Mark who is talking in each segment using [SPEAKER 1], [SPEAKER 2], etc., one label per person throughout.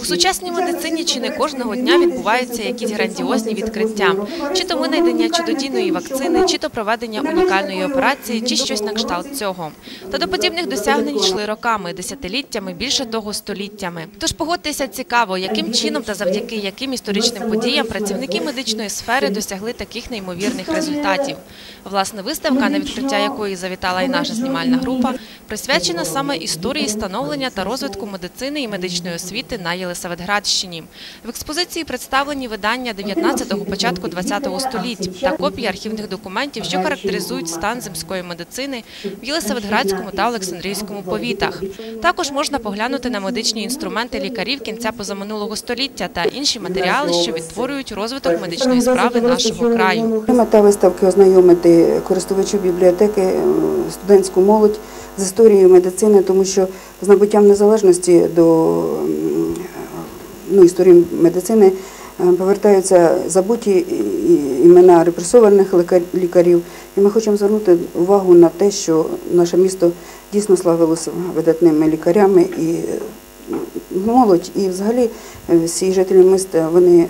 [SPEAKER 1] У сучасній медицині чи не кожного дня відбуваються якісь грандіозні відкриття, чи то винайдення чудодійної вакцини, чи то проведення унікальної операції, чи щось на кшталт цього. Та до подібних досягнень йшли роками, десятиліттями, більше того, століттями. Тож погодьтеся цікаво, яким чином та завдяки яким історичним подіям працівники медичної сфери досягли таких неймовірних результатів. Власне, виставка, на відкриття якої завітала і наша знімальна група, присвячена саме історії становлення та розвитку медицини і медичної освіти на Єлисаветградщині. В експозиції представлені видання 19-го, початку 20-го століть та копії архівних документів, що характеризують стан земської медицини в Єлисаветградському та Олександрійському повітах. Також можна поглянути на медичні інструменти лікарів кінця позаминулого століття та інші матеріали, що відтворюють розвиток медичної справи нашого краю.
[SPEAKER 2] Мета виставки ознайомити користувачів бібліотеки, студентську молодь з історією медицини, тому що з набуттям незалежності до ну, історії медицини е, повертаються забуті імена репресованих лікарів. І ми хочемо звернути увагу на те, що наше місто дійсно славилося видатними лікарями і е, молодь, і взагалі е, всі жителі міста вони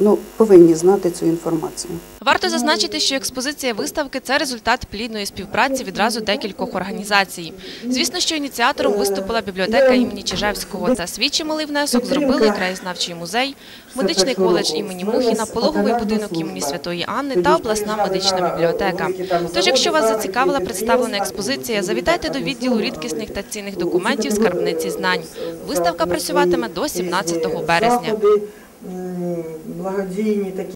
[SPEAKER 2] ну, повинні знати цю інформацію.
[SPEAKER 1] Варто зазначити, що експозиція виставки це результат плідної співпраці відразу декількох організацій. Звісно, що ініціатором виступила бібліотека імені Чижевського та свій чималий внесок зробили краєзнавчий музей, медичний коледж імені Мухіна, пологовий будинок імені Святої Анни та обласна медична бібліотека. Тож, якщо вас зацікавила представлена експозиція, завітайте до відділу рідкісних та цінних документів скарбниці знань. Виставка працюватиме до 17 березня.
[SPEAKER 3] Благодійні такі.